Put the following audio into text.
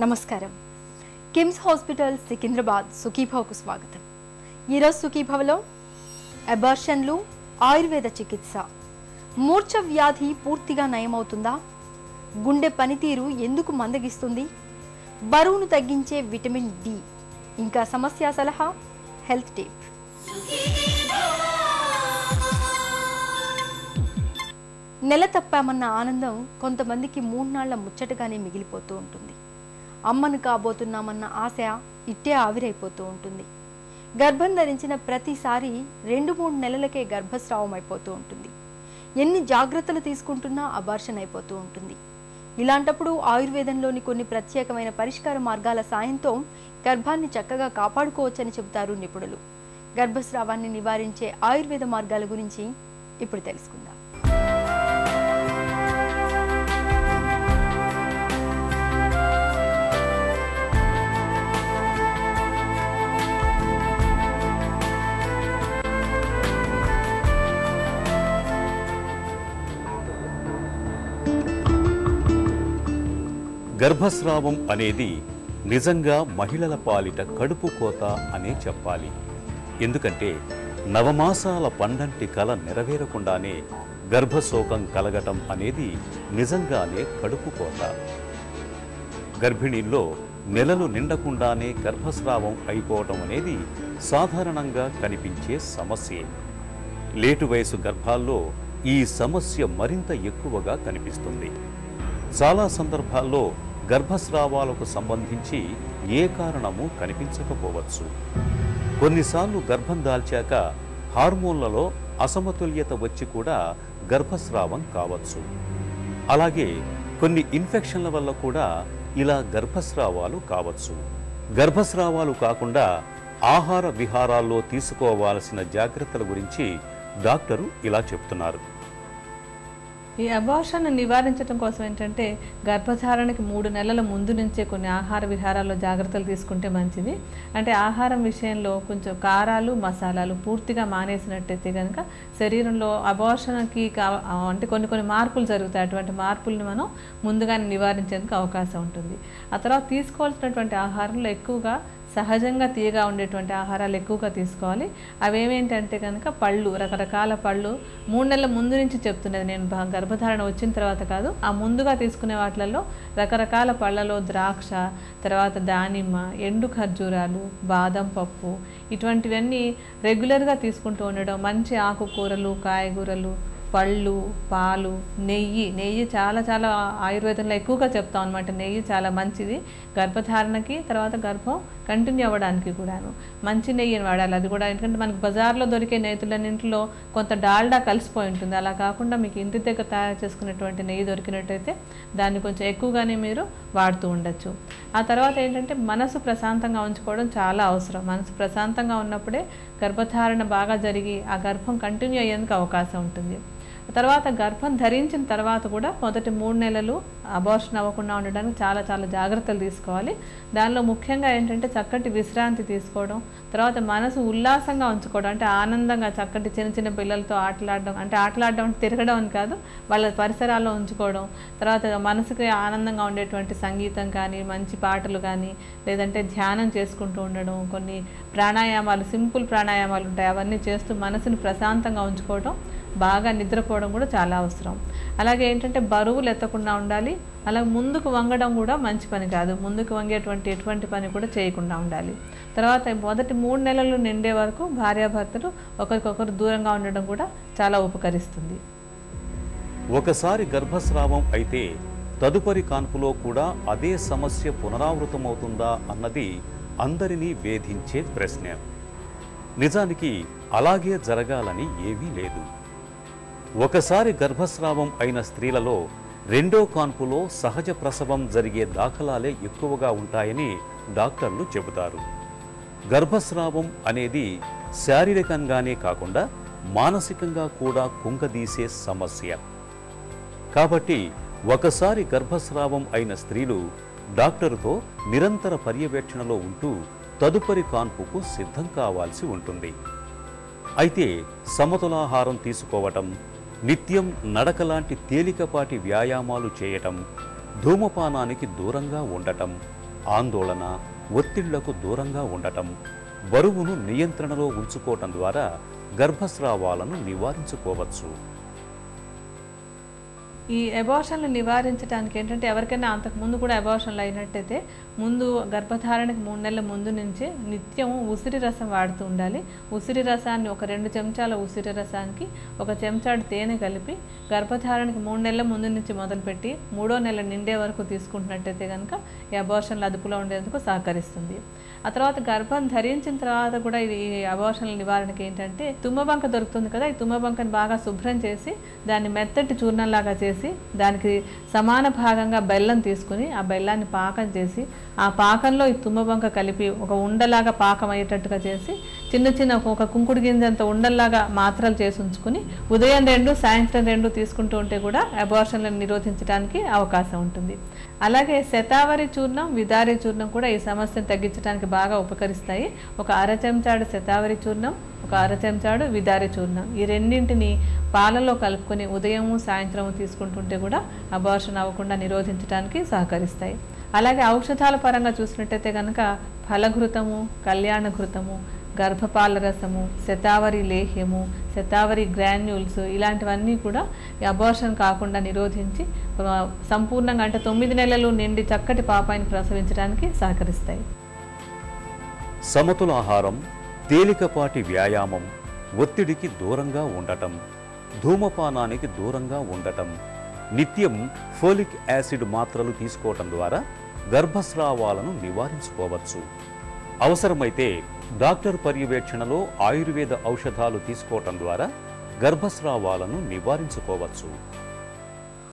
నమస్కారం. కిమ్స్ హాస్పిటల్ సికింద్రాబాద్ సుఖీభవకు స్వాగతం. ఈరోజు సుఖీభవలో అబార్షన్లు ఆయుర్వేద చికిత్స. మూర్ఛ వ్యాధి పూర్తిగా నయమవుతుందా? గుండె పనితీరు ఎందుకు మందగిస్తుంది? బరువును తగ్గించే విటమిన్ డి. ఇంకా సమస్య సలహా హెల్త్ టిప్. నెల తప్పామన్న ఆనందం కొంతమందికి మూడు నాళ్ళ ముచ్చటగానే మిగిలిపోతూ ఉంటుంది. అమ్మను కాబోతున్నామన్న ఆశ ఇట్టే ఆవిరైపోతూ ఉంటుంది. గర్భం ధరించిన ప్రతిసారి రెండు మూడు నెలలకే గర్భస్రావం అయిపోతూ ఉంటుంది. ఎన్ని జాగ్రత్తలు తీసుకుంటున్నా అబార్షన్ అయిపోతూ ఉంటుంది. ఇలాంటప్పుడు ఆయుర్వేదంలోని కొన్ని ప్రత్యేకమైన పరిష్కార మార్గాల సాయంతో గర్భాన్ని చక్కగా కాపాడుకోవచ్చని చెబుతారు నిపుణులు. గర్భస్రావాన్ని నివారించే ఆయుర్వేద మార్గాల గురించి ఇప్పుడు తెలుసుకుందాం. గర్భస్రావం అనేది నిజంగా మహిళల పాలిట కడుపు కోత అనే చెప్పాలి. ఎందుకంటే నవమాసాల పండంటి కల నెరవేరకుండానే గర్భశోకం కలగటం అనేది నిజంగానే కడుపు కోత. గర్భిణీల్లో నెలలు నిండకుండానే గర్భస్రావం అయిపోవటం అనేది సాధారణంగా కనిపించే సమస్యే. లేటు వయసు గర్భాల్లో ఈ సమస్య మరింత ఎక్కువగా కనిపిస్తుంది. చాలా సందర్భాల్లో గర్భస్రావాలకు సంబంధించి ఏ కారణము కనిపించకపోవచ్చు. కొన్నిసార్లు గర్భం దాల్చాక హార్మోన్లలో అసమతుల్యత వచ్చి కూడా గర్భస్రావం కావచ్చు. అలాగే కొన్ని ఇన్ఫెక్షన్ల వల్ల కూడా ఇలా గర్భస్రావాలు కావచ్చు. గర్భస్రావాలు కాకుండా ఆహార విహారాల్లో తీసుకోవాల్సిన జాగ్రత్తల గురించి డాక్టరు ఇలా చెప్తున్నారు. ఈ అబార్షన్ నివారించడం కోసం ఏంటంటే గర్భధారణకి మూడు నెలల ముందు నుంచే కొన్ని ఆహార విహారాల్లో జాగ్రత్తలు తీసుకుంటే మంచిది. అంటే ఆహారం విషయంలో కొంచెం కారాలు మసాలాలు పూర్తిగా మానేసినట్టయితే కనుక శరీరంలో అబార్షన్కి అంటే కొన్ని కొన్ని మార్పులు జరుగుతాయి. అటువంటి మార్పుల్ని మనం ముందుగానే నివారించేందుకు అవకాశం ఉంటుంది. ఆ తర్వాత తీసుకోవాల్సినటువంటి ఆహారంలో ఎక్కువగా సహజంగా తీయగా ఉండేటువంటి ఆహారాలు ఎక్కువగా తీసుకోవాలి. అవేమేంటంటే కనుక పళ్ళు రకరకాల పళ్ళు. మూడు నెలల ముందు నుంచి చెప్తున్నది నేను గర్భధారణ వచ్చిన తర్వాత కాదు. ఆ ముందుగా తీసుకునే వాటిలలో రకరకాల పళ్ళలో ద్రాక్ష తర్వాత దానిమ్మ ఎండు ఖర్జూరాలు బాదం పప్పు. ఇటువంటివన్నీ రెగ్యులర్గా తీసుకుంటూ ఉండడం మంచి ఆకుకూరలు కాయగూరలు పళ్ళు పాలు నెయ్యి. నెయ్యి చాలా చాలా ఆయుర్వేదంలో ఎక్కువగా చెప్తాం అనమాట నెయ్యి చాలా మంచిది. గర్భధారణకి తర్వాత గర్భం కంటిన్యూ అవ్వడానికి కూడాను. మంచి నెయ్యిని వాడాలి. అది కూడా ఎందుకంటే మనకి బజార్లో దొరికే నెయ్యిలన్నింటిలో కొంత డాల్డా కలిసిపోయి ఉంటుంది. అలా కాకుండా మీకు ఇంటి దగ్గర తయారు చేసుకున్నటువంటి నెయ్యి దొరికినట్టయితే దాన్ని కొంచెం ఎక్కువగానే మీరు వాడుతూ ఉండొచ్చు. ఆ తర్వాత ఏంటంటే మనసు ప్రశాంతంగా ఉంచుకోవడం చాలా అవసరం. మనసు ప్రశాంతంగా ఉన్నప్పుడే గర్భధారణ బాగా జరిగి ఆ గర్భం కంటిన్యూ అయ్యేందుకు అవకాశం ఉంటుంది. తర్వాత గర్భం ధరించిన తర్వాత కూడా మొదటి మూడు నెలలు అబార్షన్ అవ్వకుండా ఉండడానికి చాలా చాలా జాగ్రత్తలు తీసుకోవాలి. దానిలో ముఖ్యంగా ఏంటంటే చక్కటి విశ్రాంతి తీసుకోవడం తర్వాత మనసు ఉల్లాసంగా ఉంచుకోవడం అంటే ఆనందంగా చక్కటి చిన్న చిన్న పిల్లలతో ఆటలాడడం అంటే ఆటలాడడం అంటే తిరగడం అని కాదు వాళ్ళ పరిసరాల్లో ఉంచుకోవడం తర్వాత మనసుకి ఆనందంగా ఉండేటువంటి సంగీతం కానీ మంచి పాటలు కానీ లేదంటే ధ్యానం చేసుకుంటూ ఉండడం కొన్ని ప్రాణాయామాలు సింపుల్ ప్రాణాయామాలు ఉంటాయి అవన్నీ చేస్తూ మనసుని ప్రశాంతంగా ఉంచుకోవడం బాగా నిద్రపోవడం కూడా చాలా అవసరం. అలాగే ఏంటంటే బరువులు ఎత్తకుండా ఉండాలి. అలాగే ముందుకు వంగడం కూడా మంచి పని కాదు. ముందుకు వంగేటువంటి ఎటువంటి పని కూడా చేయకుండా ఉండాలి. తర్వాత మొదటి మూడు నెలలు నిండే వరకు భార్యాభర్తలు ఒకరికొకరు దూరంగా ఉండడం కూడా చాలా ఉపకరిస్తుంది. ఒకసారి గర్భస్రావం అయితే తదుపరి కాన్పులో కూడా అదే సమస్య పునరావృతమవుతుందా అన్నది అందరినీ వేధించే ప్రశ్న. నిజానికి అలాగే జరగాలని ఏమీ లేదు. ఒకసారి గర్భస్రావం అయిన స్త్రీలలో రెండో కాన్పులో సహజ ప్రసవం జరిగే దాఖలాలే ఎక్కువగా ఉంటాయని డాక్టర్లు చెబుతారు. గర్భస్రావం అనేది శారీరకంగానే కాకుండా మానసికంగా కూడా కుంగదీసే సమస్య. కాబట్టి ఒకసారి గర్భస్రావం అయిన స్త్రీలు డాక్టరుతో నిరంతర పర్యవేక్షణలో ఉంటూ తదుపరి కాన్పుకు సిద్ధం కావాల్సి ఉంటుంది. అయితే సమతులాహారం తీసుకోవటం నిత్యం నడకలాంటి తేలికపాటి వ్యాయామాలు చేయటం ధూమపానానికి దూరంగా ఉండటం ఆందోళన ఒత్తిళ్ళకు దూరంగా ఉండటం బరువును నియంత్రణలో ఉంచుకోవటం ద్వారా గర్భస్రావాలను నివారించుకోవచ్చు. ఈ అబార్షన్లు నివారించడానికి ఏంటంటే ఎవరికైనా అంతకు ముందు కూడా అబార్షన్లు అయినట్టయితే ముందు గర్భధారణకు మూడు నెలల ముందు నుంచి నిత్యం ఉసిరి రసం వాడుతూ ఉండాలి. ఉసిరి రసాన్ని ఒక రెండు చెంచాల ఉసిరి రసానికి ఒక చెంచాడు తేనె కలిపి గర్భధారణకి మూడు నెలల ముందు నుంచి మొదలుపెట్టి మూడో నెల నిండే వరకు తీసుకుంటున్నట్టయితే కనుక ఈ అబార్షన్లు అదుపులో ఉండేందుకు సహకరిస్తుంది. ఆ తర్వాత గర్భం ధరించిన తర్వాత కూడా ఇది ఈ అబార్షన్ల నివారణకి ఏంటంటే తుమ్మబంక దొరుకుతుంది కదా ఈ తుమ్మబంకని బాగా శుభ్రం చేసి దాన్ని మెత్తటి చూర్ణంలాగా చేసి దానికి సమాన భాగంగా బెల్లం తీసుకుని ఆ బెల్లాన్ని పాకం చేసి ఆ పాకంలో ఈ తుమ్మబంక కలిపి ఒక ఉండలాగా పాకం అయ్యేటట్టుగా చేసి చిన్న చిన్న ఒక కుంకుడు గింజంత ఉండల్లాగా మాత్రలు చేసి ఉంచుకుని ఉదయం రెండు సాయంత్రం రెండు తీసుకుంటూ ఉంటే కూడా అబార్షన్లను నిరోధించడానికి అవకాశం ఉంటుంది. అలాగే శతావరి చూర్ణం విదారి చూర్ణం కూడా ఈ సమస్యను తగ్గించడానికి బాగా ఉపకరిస్తాయి. ఒక అర చెంచాడు శతావరి చూర్ణం ఒక అర చెంచాడు విదారి చూర్ణం. ఈ రెండింటిని పాలలో కలుపుకొని ఉదయము సాయంత్రము తీసుకుంటుంటే కూడా అబార్షన్ అవ్వకుండా నిరోధించడానికి సహకరిస్తాయి. అలాగే ఔషధాల పరంగా చూసినట్టయితే కనుక ఫలఘృతము కళ్యాణ ఘృతము గర్భపాల రసము శతావరి లేహ్యము శతావరి గ్రాన్యూల్స్ ఇలాంటివన్నీ కూడా అబార్షన్ కాకుండా నిరోధించి సంపూర్ణంగా అంటే తొమ్మిది నెలలు నిండి చక్కటి పాపాయిని ప్రసవించడానికి సహకరిస్తాయి. సమతుల ఆహారం తేలికపాటి వ్యాయామం ఒత్తిడికి దూరంగా ఉండటం ధూమపానానికి దూరంగా ఉండటం నిత్యం ఫోలిక్ యాసిడ్ మాత్రలు తీసుకోవటం ద్వారా గర్భస్రావాలను నివారించుకోవచ్చు. అవసరమైతే డాక్టర్ పర్యవేక్షణలో ఆయుర్వేద ఔషధాలు తీసుకోవటం ద్వారా గర్భస్రావాలను నివారించుకోవచ్చు.